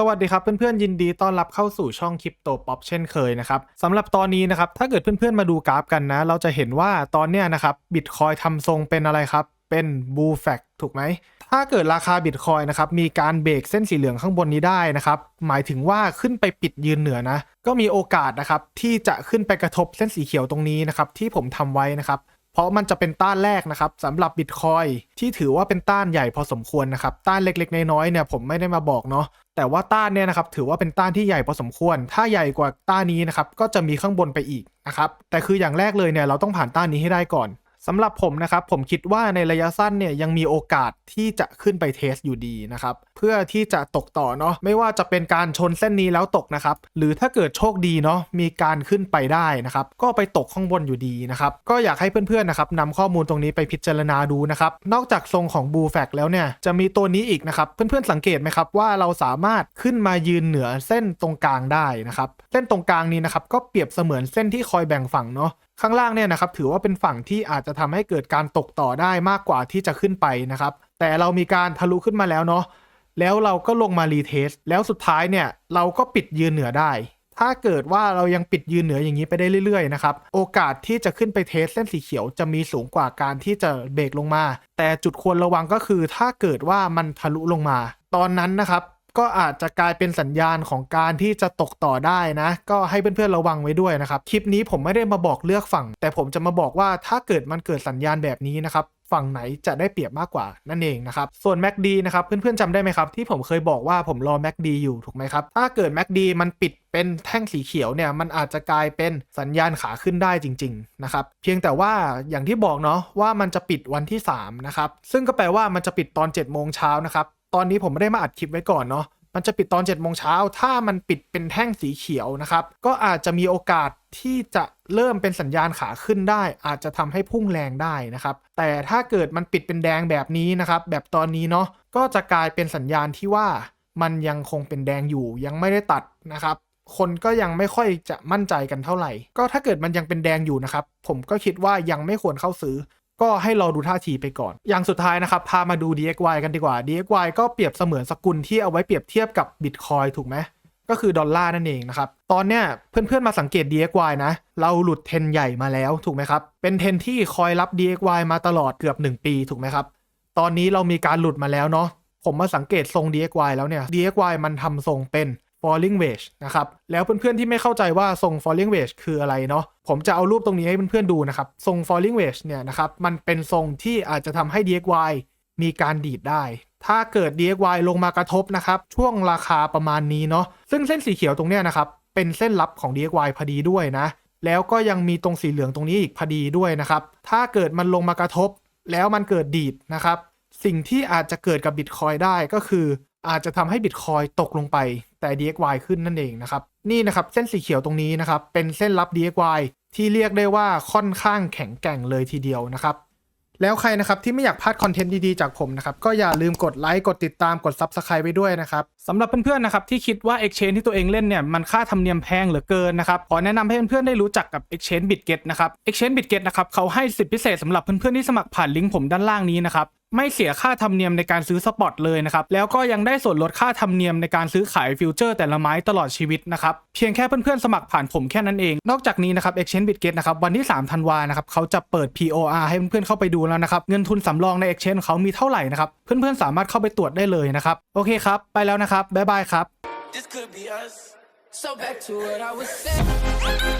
สวัสดีครับเพื่อนๆยินดีต้อนรับเข้าสู่ช่องคริปโตป๊อปเช่นเคยนะครับสำหรับตอนนี้นะครับถ้าเกิดเพื่อนๆมาดูกราฟกันนะ เราจะเห็นว่าตอนเนี้ยนะครับบิตคอยทำทรงเป็นอะไรครับ เป็นบูแฟกถูกไหมถ้าเกิดราคาบิตคอยนะครับมีการเบรกเส้นสีเหลืองข้างบนนี้ได้นะครับหมายถึงว่าขึ้นไปปิดยืนเหนือนะ ก็มีโอกาสนะครับที่จะขึ้นไปกระทบเส้นสีเขียวตรงนี้นะครับที่ผมทำไว้นะครับ ราะมันจะเป็นต้านแรกนะครับสำหรับบิตคอยที่ถือว่าเป็นต้านใหญ่พอสมควรนะครับ ต้านเล็กๆ น้อยๆเนี่ยผมไม่ได้มาบอกเนาะแต่ว่าต้านเนี่ยนะครับถือว่าเป็นต้านที่ใหญ่พอสมควร ถ้าใหญ่กว่าต้านนี้นะครับก็จะมีข้างบนไปอีกนะครับแต่คืออย่างแรกเลยเนี่ยเราต้องผ่านต้านนี้ให้ได้ก่อนสำหรับผมนะครับผมคิดว่าในระยะสั้นเนี่ยยังมีโอกาสที่จะขึ้นไปเทสอยู่ดีนะครับ เพื่อที่จะตกต่อเนาะไม่ว่าจะเป็นการชนเส้นนี้แล้วตกนะครับหรือถ้าเกิดโชคดีเนาะมีการขึ้นไปได้นะครับก็ไปตกข้างบนอยู่ดีนะครับก็อยากให้เพื่อนๆนะครับนำข้อมูลตรงนี้ไปพิจารณาดูนะครับนอกจากทรงของบูแฟกแล้วเนี่ยจะมีตัวนี้อีกนะครับเพื่อนๆสังเกตไหมครับว่าเราสามารถขึ้นมายืนเหนือเส้นตรงกลางได้นะครับเส้นตรงกลางนี้นะครับก็เปรียบเสมือนเส้นที่คอยแบ่งฝั่งเนาะข้างล่างเนี่ยนะครับถือว่าเป็นฝั่งที่อาจจะทำให้เกิดการตกต่อได้มากกว่าที่จะขึ้นไปนะครับแต่เรามีการทะลุขึ้นมาแล้วเนาะ แล้วเราก็ลงมารีเทสแล้วสุดท้ายเนี่ยเราก็ปิดยืนเหนือได้ ถ้าเกิดว่าเรายังปิดยืนเหนืออย่างนี้ไปได้เรื่อยๆนะครับโอกาสที่จะขึ้นไปเทสเส้นสีเขียวจะมีสูงกว่าการที่จะเบรกลงมา แต่จุดควรระวังก็คือถ้าเกิดว่ามันทะลุลงมา ตอนนั้นนะครับก็อาจจะกลายเป็นสัญญาณของการที่จะตกต่อได้นะ ก็ให้เพื่อนๆระวังไว้ด้วยนะครับ คลิปนี้ผมไม่ได้มาบอกเลือกฝั่ง แต่ผมจะมาบอกว่าถ้าเกิดมันเกิดสัญญาณแบบนี้นะครับ ฝั่งไหนจะได้เปรียบมากกว่านั่นเองนะครับ ส่วน MACD นะครับเพื่อนๆจำได้ไหมครับที่ผมเคยบอกว่าผมรอ MACD อยู่ถูกไหมครับ ถ้าเกิด MACD มันปิดเป็นแท่งสีเขียวเนี่ยมันอาจจะกลายเป็นสัญญาณขาขึ้นได้จริงๆนะครับเพียงแต่ว่าอย่างที่บอกเนาะว่ามันจะปิดวันที่3นะครับซึ่งก็แปลว่ามันจะปิดตอน7จ็ดโมงเช้านะครับตอนนี้ผมไม่ได้มาอัดคลิปไว้ก่อนเนาะ มันจะปิดตอน7จ็ดโมงเช้า ถ้ามันปิดเป็นแท่งสีเขียวนะครับ ก็อาจจะมีโอกาสที่จะเริ่มเป็นสัญญาณขาขึ้นได้ อาจจะทำให้พุ่งแรงได้นะครับ แต่ถ้าเกิดมันปิดเป็นแดงแบบนี้นะครับ แบบตอนนี้เนาะ ก็จะกลายเป็นสัญญาณที่ว่ามันยังคงเป็นแดงอยู่ ยังไม่ได้ตัดนะครับ คนก็ยังไม่ค่อยจะมั่นใจกันเท่าไหร่ ก็ถ้าเกิดมันยังเป็นแดงอยู่นะครับ ผมก็คิดว่ายังไม่ควรเข้าซื้อ ก็ให้รอดูท่าทีไปก่อน อย่างสุดท้ายนะครับ พามาดู DXY กันดีกว่า DXY ก็เปรียบเสมือนสกุลที่เอาไว้เปรียบเทียบกับ Bitcoin ถูกไหม ก็คือดอลลาร์นั่นเองนะครับ ตอนเนี้ยเพื่อนๆมาสังเกต DXY นะ เราหลุดเทนใหญ่มาแล้วถูกไหมครับ เป็นเทนที่คอยรับ DXY มาตลอดเกือบ 1 ปีถูกไหมครับ ตอนนี้เรามีการหลุดมาแล้วเนาะ ผมมาสังเกตทรง DXY แล้วเนี่ย DXY มันทำทรงเป็น falling wedge นะครับ แล้วเพื่อนๆที่ไม่เข้าใจว่าทรง falling wedge คืออะไรเนาะ ผมจะเอารูปตรงนี้ให้เพื่อนๆดูนะครับ ทรง falling wedge เนี่ยนะครับ มันเป็นทรงที่อาจจะทำให้ DXY มีการดีดได้ ถ้าเกิด DXY ลงมากระทบนะครับ ช่วงราคาประมาณนี้เนาะ ซึ่งเส้นสีเขียวตรงเนี้ยนะครับ เป็นเส้นลับของ DXY พอดีด้วยนะ แล้วก็ยังมีตรงสีเหลืองตรงนี้อีกพอดีด้วยนะครับ ถ้าเกิดมันลงมากระทบ แล้วมันเกิดดีดนะครับ สิ่งที่อาจจะเกิดกับ Bitcoin ได้ก็คือ อาจจะทำให้ Bitcoin ตกลงไปแต่ DXY ขึ้นนั่นเองนะครับ นี่นะครับเส้นสีเขียวตรงนี้นะครับ เป็นเส้นรับ DXY ที่เรียกได้ว่าค่อนข้างแข็งแกร่งเลยทีเดียวนะครับ แล้วใครนะครับที่ไม่อยากพลาดคอนเทนต์ดีๆจากผมนะครับ ก็อย่าลืมกดไลค์กดติดตามกด Subscribe ไปด้วยนะครับสำหรับเพื่อนๆนะครับที่คิดว่า Exchange ที่ตัวเองเล่นเนี่ยมันค่าธรรมเนียมแพงเหลือเกินนะครับขอแนะนำให้เพื่อนๆได้รู้จักกับ Exchange BitGet นะครับ Exchange BitGet นะครับเขาให้สิทธิพิเศษสำหรับเพื่อนๆที่สมัครผ่านลิงก์ผมด้านล่างนี้นะครับ ไม่เสียค่าธรรมเนียมในการซื้อสปอตเลยนะครับ แล้วก็ยังได้ส่วนลดค่าธรรมเนียมในการซื้อขายฟิวเจอร์แต่ละไม้ตลอดชีวิตนะครับ เพียงแค่เพื่อนๆ สมัครผ่านผมแค่นั้นเอง นอกจากนี้นะครับ Exchange BitGet นะครับ วันที่ 3 ธันวานะครับ เขาจะเปิด POR ให้เพื่อนๆ เข้าไปดูแล้วนะครับ เงินทุนสำรองใน Exchange เขามีเท่าไหร่นะครับ เพื่อนๆ สามารถเข้าไปตรวจได้เลยนะครับ โอเคครับ ไปแล้วนะครับบ๊ายบายครับ This could be us. So back to what I was saying.